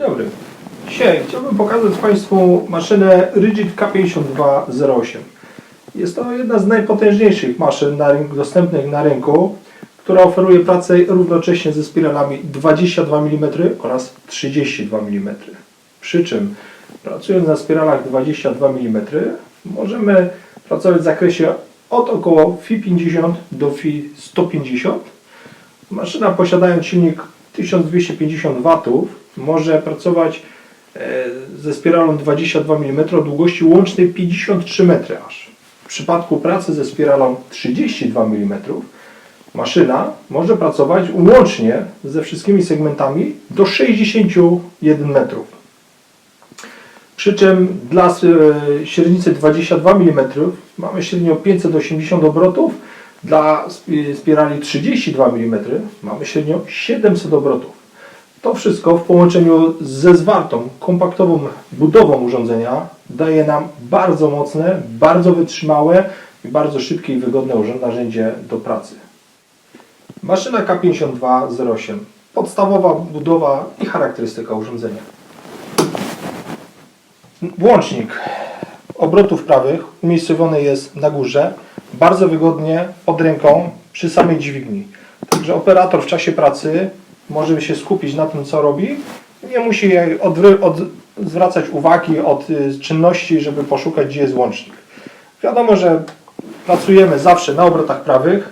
dobry. Dzisiaj chciałbym pokazać Państwu maszynę Rigid K5208. Jest to jedna z najpotężniejszych maszyn na rynku, dostępnych na rynku, która oferuje pracę równocześnie ze spiralami 22 mm oraz 32 mm. Przy czym pracując na spiralach 22 mm możemy pracować w zakresie od około Fi 50 do Fi 150 Maszyna posiadając silnik 1250 W może pracować e, ze spiralą 22 mm o długości łącznej 53 metry aż. W przypadku pracy ze spiralą 32 mm maszyna może pracować łącznie ze wszystkimi segmentami do 61 metrów. Przy czym dla e, średnicy 22 mm mamy średnio 580 obrotów, dla spi- spirali 32 mm mamy średnio 700 obrotów. To wszystko w połączeniu ze zwartą, kompaktową budową urządzenia daje nam bardzo mocne, bardzo wytrzymałe i bardzo szybkie i wygodne narzędzie do pracy. Maszyna K5208. Podstawowa budowa i charakterystyka urządzenia. Włącznik obrotów prawych umiejscowiony jest na górze, bardzo wygodnie pod ręką przy samej dźwigni. Także operator w czasie pracy może się skupić na tym, co robi. Nie musi odwry- od, zwracać uwagi od y, czynności, żeby poszukać, gdzie jest łącznik. Wiadomo, że pracujemy zawsze na obrotach prawych,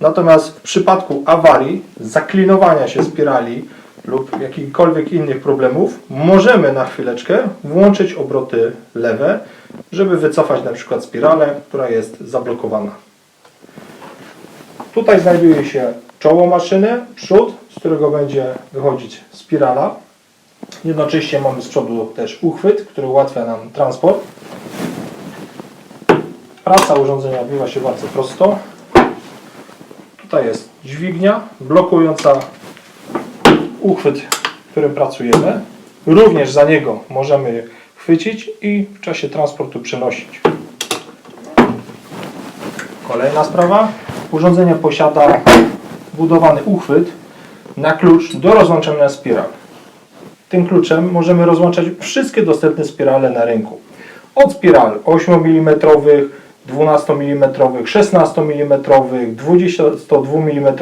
natomiast w przypadku awarii, zaklinowania się spirali lub jakichkolwiek innych problemów, możemy na chwileczkę włączyć obroty lewe, żeby wycofać na przykład spiralę, która jest zablokowana. Tutaj znajduje się czoło maszyny, przód, z którego będzie wychodzić spirala. Jednocześnie mamy z przodu też uchwyt, który ułatwia nam transport. Praca urządzenia odbywa się bardzo prosto. Tutaj jest dźwignia blokująca uchwyt, którym pracujemy. Również za niego możemy chwycić i w czasie transportu przenosić. Kolejna sprawa. Urządzenie posiada budowany uchwyt na klucz do rozłączania spiral. Tym kluczem możemy rozłączać wszystkie dostępne spirale na rynku. Od spiral 8 mm, 12 mm, 16 mm, 22 mm,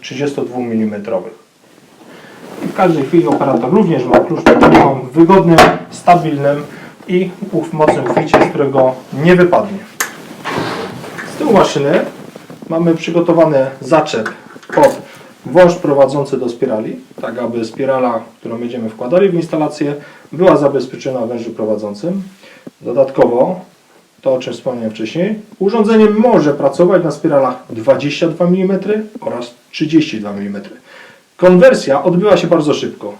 32 mm. I w każdej chwili operator również ma klucz ręką, wygodnym, stabilnym i uf- mocnym uchwycie, z którego nie wypadnie. Z tyłu maszyny mamy przygotowany zaczep pod wąż prowadzący do spirali, tak aby spirala, którą będziemy wkładali w instalację, była zabezpieczona wężu prowadzącym. Dodatkowo, to o czym wspomniałem wcześniej, urządzenie może pracować na spiralach 22 mm oraz 32 mm. Konwersja odbywa się bardzo szybko.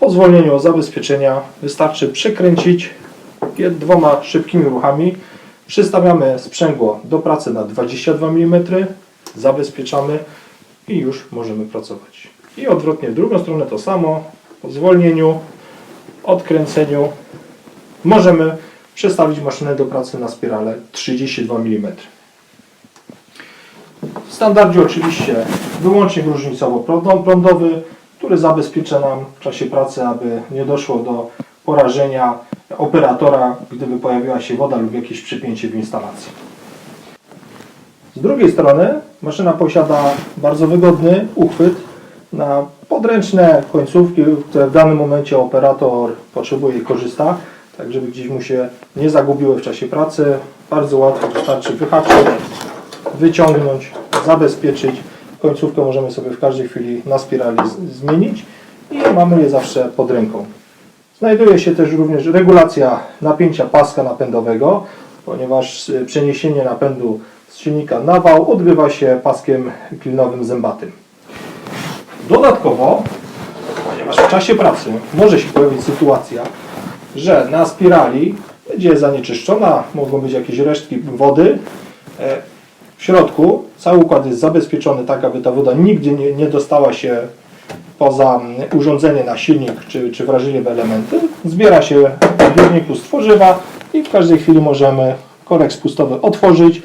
Po zwolnieniu zabezpieczenia wystarczy przekręcić dwoma szybkimi ruchami. Przystawiamy sprzęgło do pracy na 22 mm, zabezpieczamy i już możemy pracować. I odwrotnie w drugą stronę to samo. Po zwolnieniu, odkręceniu możemy przestawić maszynę do pracy na spiralę 32 mm. W standardzie oczywiście wyłącznik różnicowo-prądowy, który zabezpiecza nam w czasie pracy, aby nie doszło do porażenia operatora, gdyby pojawiła się woda lub jakieś przypięcie w instalacji. Z drugiej strony maszyna posiada bardzo wygodny uchwyt na podręczne końcówki, które w danym momencie operator potrzebuje i korzysta, tak żeby gdzieś mu się nie zagubiły w czasie pracy. Bardzo łatwo wystarczy wyhaczyć, wyciągnąć, zabezpieczyć. Końcówkę możemy sobie w każdej chwili na spirali zmienić i mamy je zawsze pod ręką. Znajduje się też również regulacja napięcia paska napędowego, ponieważ y, przeniesienie napędu z silnika na wał odbywa się paskiem klinowym zębatym. Dodatkowo, ponieważ w czasie pracy może się pojawić sytuacja, że na spirali będzie zanieczyszczona, mogą być jakieś resztki wody. E, W środku cały układ jest zabezpieczony tak, aby ta woda nigdzie nie, nie dostała się poza mm, urządzenie na silnik czy, czy wrażliwe elementy. Zbiera się w zbiorniku z tworzywa i w każdej chwili możemy korek spustowy otworzyć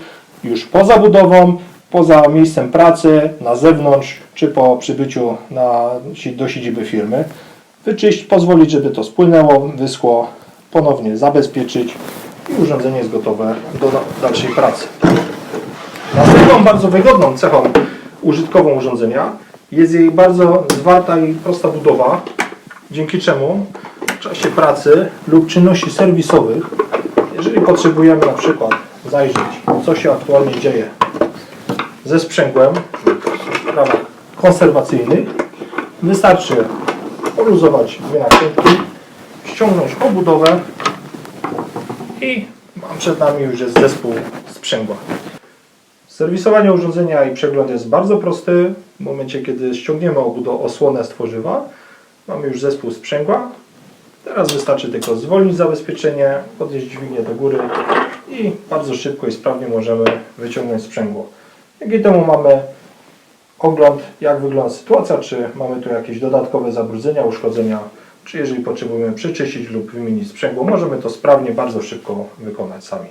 już poza budową, poza miejscem pracy, na zewnątrz czy po przybyciu na, do siedziby firmy. wyczyść, pozwolić, żeby to spłynęło, wyschło, ponownie zabezpieczyć i urządzenie jest gotowe do da- dalszej pracy. Następną bardzo wygodną cechą użytkową urządzenia jest jej bardzo zwarta i prosta budowa, dzięki czemu w czasie pracy lub czynności serwisowych, jeżeli potrzebujemy na przykład zajrzeć, co się aktualnie dzieje ze sprzęgłem w sprawach konserwacyjnych, wystarczy poluzować dwie nakrętki, ściągnąć obudowę i mam przed nami już jest zespół sprzęgła. Serwisowanie urządzenia i przegląd jest bardzo prosty. W momencie, kiedy ściągniemy osłonę z tworzywa, mamy już zespół sprzęgła. Teraz wystarczy tylko zwolnić zabezpieczenie, podnieść dźwignię do góry i bardzo szybko i sprawnie możemy wyciągnąć sprzęgło. Dzięki temu mamy ogląd, jak wygląda sytuacja, czy mamy tu jakieś dodatkowe zabrudzenia, uszkodzenia, czy jeżeli potrzebujemy przeczyścić lub wymienić sprzęgło, możemy to sprawnie, bardzo szybko wykonać sami.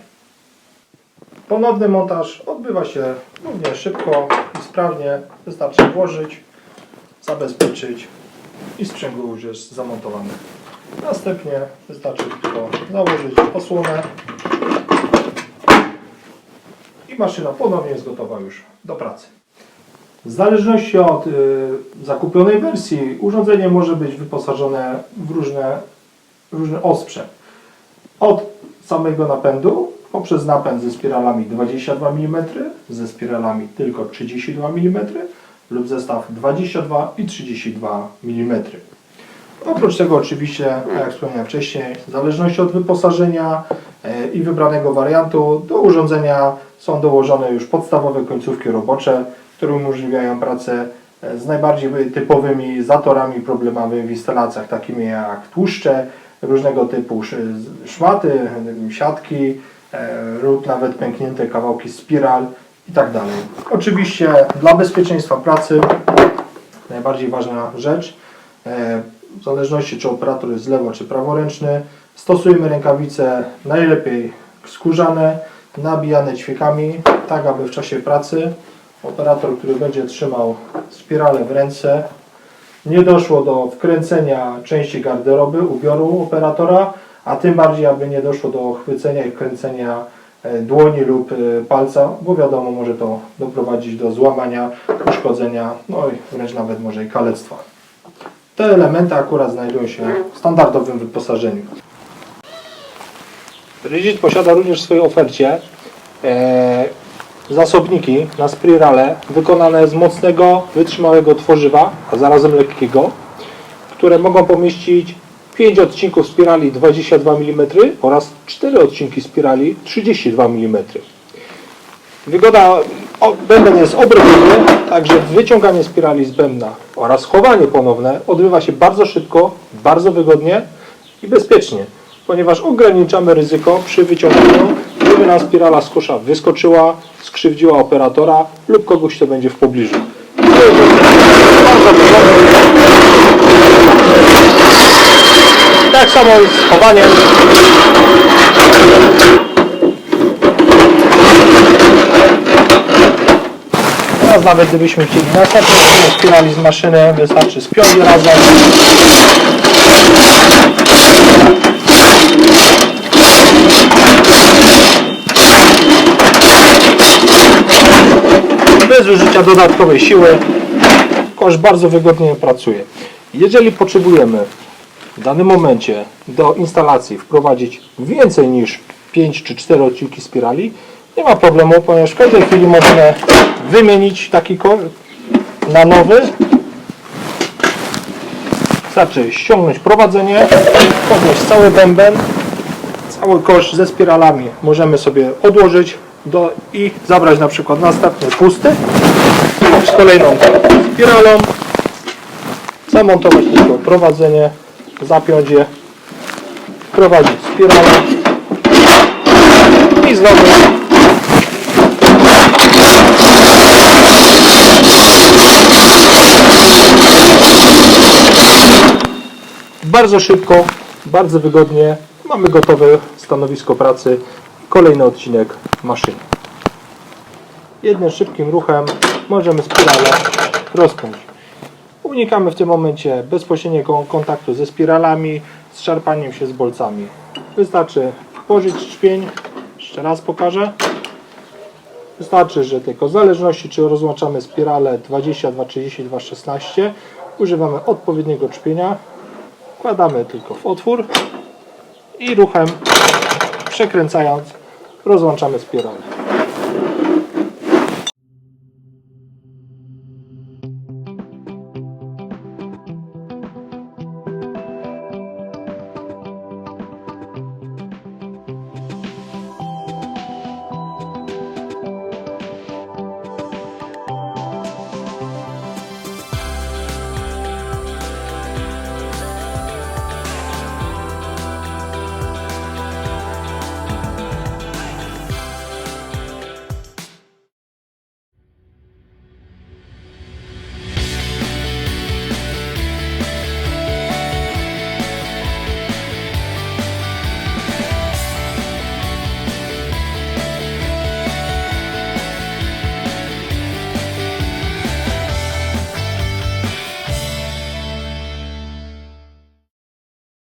Ponowny montaż odbywa się równie szybko i sprawnie. Wystarczy włożyć, zabezpieczyć i sprzęgło już jest zamontowane. Następnie wystarczy tylko założyć osłonę i maszyna ponownie jest gotowa już do pracy. W zależności od y, zakupionej wersji urządzenie może być wyposażone w różne, różny osprzęt. Od samego napędu poprzez napęd ze spiralami 22 mm, ze spiralami tylko 32 mm lub zestaw 22 i 32 mm. Oprócz tego oczywiście, tak jak wspomniałem wcześniej, w zależności od wyposażenia i wybranego wariantu do urządzenia są dołożone już podstawowe końcówki robocze, które umożliwiają pracę e, z najbardziej typowymi zatorami problemowymi w instalacjach, takimi jak tłuszcze, różnego typu szmaty, siatki e, lub nawet pęknięte kawałki spiral i tak dalej. Oczywiście dla bezpieczeństwa pracy najbardziej ważna rzecz, e, w zależności czy operator jest lewo czy praworęczny, stosujemy rękawice najlepiej skórzane, nabijane ćwiekami, tak aby w czasie pracy operator, który będzie trzymał spiralę w ręce, nie doszło do wkręcenia części garderoby, ubioru operatora, a tym bardziej, aby nie doszło do chwycenia i wkręcenia e, dłoni lub e, palca, bo wiadomo, może to doprowadzić do złamania, uszkodzenia, no i wręcz nawet może i kalectwa. Te elementy akurat znajdują się w standardowym wyposażeniu. Rigid posiada również w swojej ofercie e, zasobniki na spirale wykonane z mocnego, wytrzymałego tworzywa, a zarazem lekkiego, które mogą pomieścić 5 odcinków spirali 22 mm oraz 4 odcinki spirali 32 mm. Wygoda, bęben jest obrotowy, także wyciąganie spirali z bębna oraz chowanie ponowne odbywa się bardzo szybko, bardzo wygodnie i bezpiecznie, ponieważ ograniczamy ryzyko przy wyciąganiu, gdyby nam spirala z kosza wyskoczyła, skrzywdziła operatora lub kogoś, kto będzie w pobliżu. Tak samo z chowaniem. Teraz nawet gdybyśmy chcieli następnie spirali z maszyny, wystarczy spiąć razem. Bez użycia dodatkowej siły kosz bardzo wygodnie pracuje. Jeżeli potrzebujemy w danym momencie do instalacji wprowadzić więcej niż 5 czy 4 odcinki spirali, nie ma problemu, ponieważ w każdej chwili możemy wymienić taki kosz na nowy. Wystarczy ściągnąć prowadzenie, podnieść cały bęben, cały kosz ze spiralami możemy sobie odłożyć do, i zabrać na przykład następny pusty z kolejną spiralą, zamontować tylko prowadzenie, zapiąć je, wprowadzić spiralę i znowu bardzo szybko, bardzo wygodnie mamy gotowe stanowisko pracy kolejny odcinek maszyny jednym szybkim ruchem możemy spiralę rozpiąć Unikamy w tym momencie bezpośredniego kontaktu ze spiralami, z szarpaniem się z bolcami. Wystarczy włożyć czpień, jeszcze raz pokażę. Wystarczy, że tylko w zależności czy rozłączamy spirale 22, 32, 16 używamy odpowiedniego czpienia, wkładamy tylko w otwór i ruchem przekręcając rozłączamy spirale.